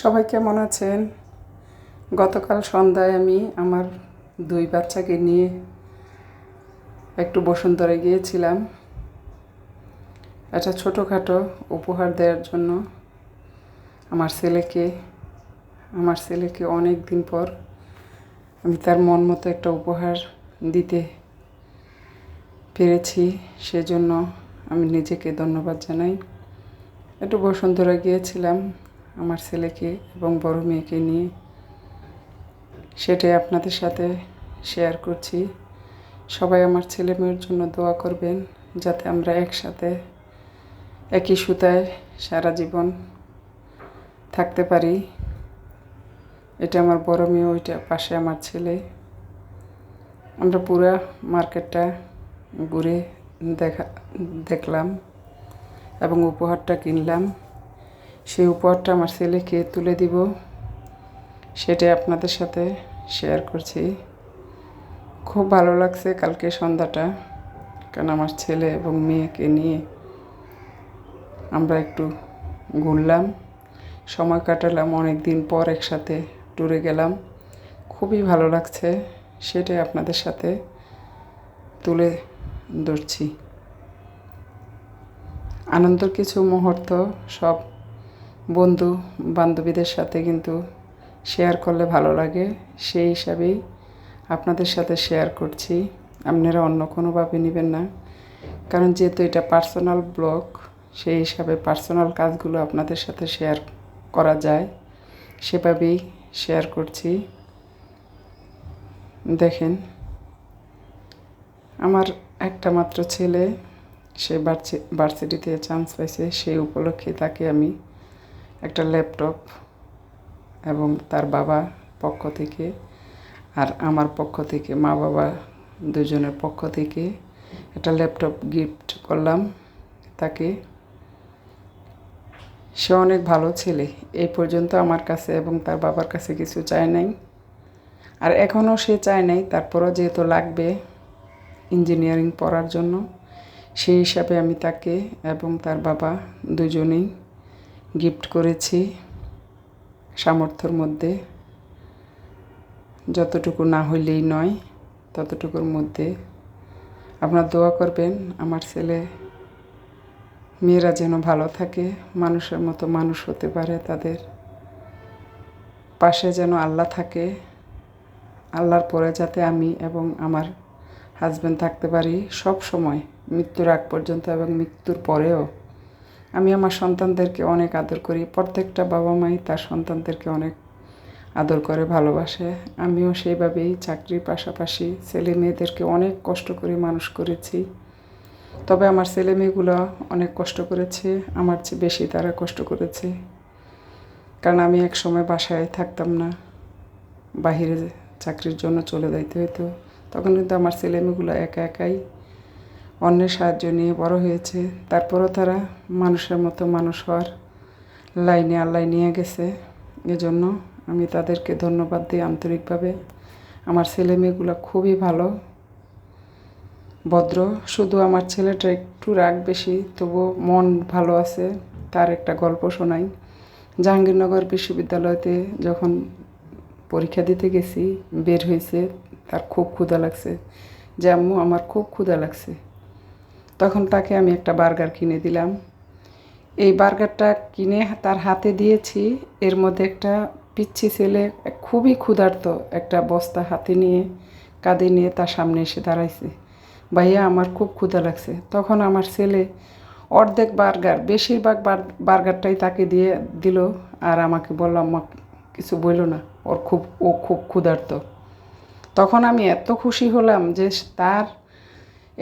সবাই কেমন আছেন? গতকাল সন্ধ্যায় আমি আমার দুই বাচ্চাকে নিয়ে একটু বসুন্ধরে গিয়েছিলাম। একটা ছোটোখাটো উপহার দেওয়ার জন্য আমার ছেলেকে আমার ছেলেকে অনেক দিন পর আমি তার মন মতো একটা উপহার দিতে পেরেছি। সেজন্য আমি নিজেকে ধন্যবাদ জানাই। একটু বসুন্ধরা গিয়েছিলাম। আমার ছেলেকে এবং বড় মেয়েকে নিয়ে। সেটাই আপনাদের সাথে শেয়ার করছি। সবাই আমার ছেলে মেয়ের জন্য দোয়া করবেন, যাতে আমরা একসাথে একই সুতায় সারা জীবন থাকতে পারি। এটা আমার বড় মেয়ে, ওইটা পাশে আমার ছেলে। আমরা পুরা মার্কেটটা ঘুরে দেখা, দেখলাম এবং উপহারটা কিনলাম। সেই উপহারটা আমার ছেলেকে তুলে দিব। সেটাই আপনাদের সাথে শেয়ার করছি। খুব ভালো লাগছে কালকে সন্ধ্যাটা, কারণ আমার ছেলে এবং মেয়েকে নিয়ে আমরা একটু ঘুরলাম, সময় কাটালাম অনেক দিন পর একসাথে ট্যুরে গেলাম। খুবই ভালো লাগছে, সেটাই আপনাদের সাথে তুলে ধরছি। আনন্দের কিছু মুহূর্ত সব বন্ধু বান্ধবীদের সাথে কিন্তু শেয়ার করলে ভালো লাগে। সেই হিসাবেই আপনাদের সাথে শেয়ার করছি। আপনারা অন্য কোনোভাবে নেবেন না। কারণ যেহেতু এটা পার্সোনাল ব্লগ সেই হিসাবে পার্সোনাল কাজগুলো আপনাদের সাথে শেয়ার করা যায়। সেভাবেই শেয়ার করছি। দেখেন, আমার একটা মাত্র ছেলে, সে ভার্সিটিতে চান্স পাইছে। সেই উপলক্ষে তাকে আমি একটা ল্যাপটপ এবং তার বাবা পক্ষ থেকে আর আমার পক্ষ থেকে, মা বাবা দুজনের পক্ষ থেকে একটা ল্যাপটপ গিফট করলাম তাকে। সে অনেক ভালো ছেলে, এই পর্যন্ত আমার কাছে এবং তার বাবার কাছে কিছু চায় নাই। আর এখনও সে চায় নাই, তারপরও যেহেতু লাগবে ইঞ্জিনিয়ারিং পড়ার জন্য, সেই হিসাবে আমি তাকে এবং তার বাবা দুজনেই গিফট করেছি সামর্থ্যর মধ্যে। যতটুকু না হইলেই নয়, ততটুকুর মধ্যে। আপনার দোয়া করবেন, আমার ছেলে, মেয়েরা যেন ভালো থাকে, মানুষের মতো মানুষ হতে পারে তাদের। পাশে যেন আল্লাহ থাকে, আল্লাহর পরে যাতে আমি এবং আমার হাজব্যান্ড থাকতে পারি সব সময়, মৃত্যুর আগ পর্যন্ত এবং মৃত্যুর পরেও। আমি আমার সন্তানদেরকে অনেক আদর করি। প্রত্যেকটা বাবা মাই তার সন্তানদেরকে অনেক আদর করে, ভালোবাসে। আমিও সেইভাবেই চাকরির পাশাপাশি ছেলে মেয়েদেরকে অনেক কষ্ট করে মানুষ করেছি। তবে আমার ছেলে মেয়েগুলো অনেক কষ্ট করেছে, আমার চেয়ে বেশি তারা কষ্ট করেছে। কারণ আমি এক সময় বাসায় থাকতাম না, বাহিরে চাকরির জন্য চলে যাইতে হতো তখন কিন্তু আমার ছেলে মেয়েগুলো একা একাই অন্যের সাহায্য নিয়ে বড় হয়েছে। তারপরও তারা মানুষের মতো মানুষ হওয়ার লাইনে আল্লাহ নিয়ে গেছে। এজন্য আমি তাদেরকে ধন্যবাদ দিই আন্তরিকভাবে। আমার ছেলে মেয়েগুলো খুবই ভালো, ভদ্র। শুধু আমার ছেলেটা একটু রাগ বেশি, তবুও মন ভালো আছে, তার একটা গল্প শোনাই। জাহাঙ্গীরনগর বিশ্ববিদ্যালয়তে যখন পরীক্ষা দিতে গেছি, বের হয়েছে, তার খুব ক্ষুধা লাগছে। যে আম্মু, আমার খুব ক্ষুধা লাগছে। তখন তাকে আমি একটা বার্গার কিনে দিলাম। এই বার্গারটা কিনে তার হাতে দিয়েছি। এর মধ্যে একটা পিচ্ছি ছেলে, খুবই ক্ষুধার্ত একটা বস্তা হাতে নিয়ে, কাঁধে নিয়ে তার সামনে এসে দাঁড়াইছে। ভাইয়া, আমার খুব ক্ষুধা লাগছে। তখন আমার ছেলে অর্ধেক বার্গার, বেশিরভাগ বার্গারটাই তাকে দিয়ে দিল আর আমাকে বললাম মা কিছু বলল না, ওর খুব, ও খুব ক্ষুধার্ত। তখন আমি এত খুশি হলাম যে তার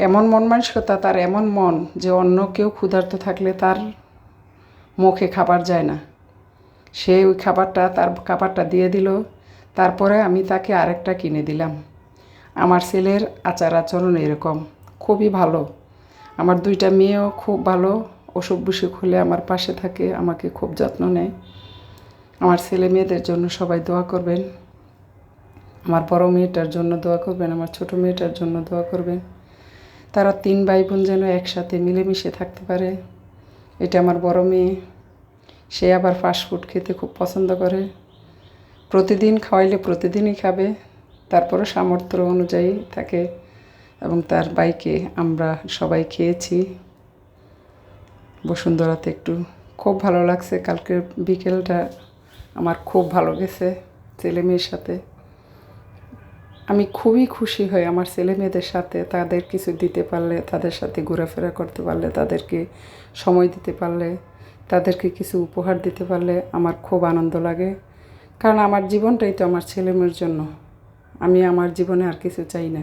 এমন মন মানসিকতা, তার এমন মন যে অন্য কেউ ক্ষুধার্ত থাকলে তার মুখে খাবার যায় না। সে ওই খাবারটা, তার খাবারটা দিয়ে দিল। তারপরে আমি তাকে আরেকটা কিনে দিলাম। আমার ছেলের আচার আচরণ এরকম, খুবই ভালো। আমার দুইটা মেয়েও খুব ভালো, অসুখ বিসুখ হলে আমার পাশে থাকে, আমাকে খুব যত্ন নেয়। আমার ছেলে মেয়েদের জন্য সবাই দোয়া করবেন। আমার বড় মেয়েটার জন্য দোয়া করবেন, আমার ছোট মেয়েটার জন্য দোয়া করবেন। তারা তিন ভাই বোন যেন একসাথে মিলেমিশে থাকতে পারে। এটা আমার বড় মেয়ে। সে আবার ফাস্টফুড খেতে খুব পছন্দ করে। প্রতিদিন খাওয়াইলে প্রতিদিনই খাবে। তারপরও সামর্থ্য অনুযায়ী থাকে এবং তার বাইকে আমরা সবাই খেয়েছি। বসুন্ধরাতে একটু খুব ভালো লাগছে। কালকের বিকেলটা আমার খুব ভালো গেছে ছেলে মেয়ের সাথে। আমি খুবই খুশি হই আমার ছেলে মেয়েদের সাথে। তাদের কিছু দিতে পারলে, তাদের সাথে ঘোরাফেরা করতে পারলে, তাদেরকে সময় দিতে পারলে, তাদেরকে কিছু উপহার দিতে পারলে আমার খুব আনন্দ লাগে। কারণ আমার জীবনটাই তো আমার ছেলে মেয়ের জন্য। আমি আমার জীবনে আর কিছু চাই না।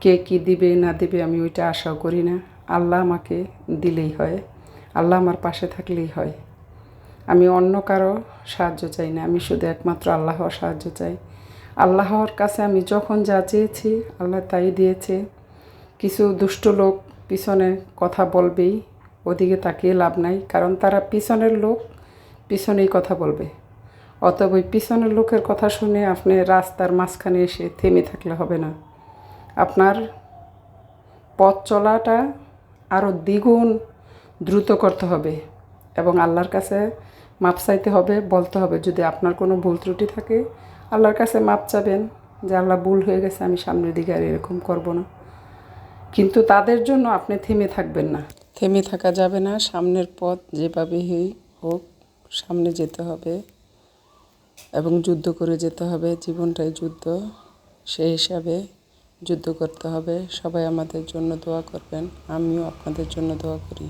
কে কী দিবে, না দিবে, আমি ওইটা আশাও করি না। আল্লাহ আমাকে দিলেই হয়। আল্লাহ আমার পাশে থাকলেই হয়। আমি অন্য কারও সাহায্য চাই না। আমি শুধু একমাত্র আল্লাহর সাহায্য চাই। আল্লাহর কাছে আমি যখন যা চেয়েছি, আল্লাহ তাই দিয়েছে। কিছু দুষ্ট লোক পিছনে কথা বলবেই, ওদিকে তাকিয়ে লাভ নাই, কারণ তারা পিছনের লোক পিছনেই কথা বলবে। অতএব ওই পিছনের লোকের কথা শুনে আপনি রাস্তার মাঝখানে এসে থেমে থাকলে হবে না। আপনার পথ চলাটা আরও দ্বিগুণ দ্রুত করতে হবে এবং আল্লাহর কাছে মাপ চাইতে হবে, বলতে হবে। যদি আপনার কোনো ভুল ত্রুটি থাকে আল্লাহর কাছে মাপ চাবেন যে আল্লাহ ভুল হয়ে গেছে, আমি সামনের দিকে আর এরকম করব না। কিন্তু তাদের জন্য আপনি থেমে থাকবেন না। থেমে থাকা যাবে না, সামনের পথ যেভাবেই হোক সামনে যেতে হবে এবং যুদ্ধ করে যেতে হবে। জীবনটাই যুদ্ধ, সেই হিসাবে যুদ্ধ করতে হবে। সবাই আমাদের জন্য দোয়া করবেন, আমিও আপনাদের জন্য দোয়া করি।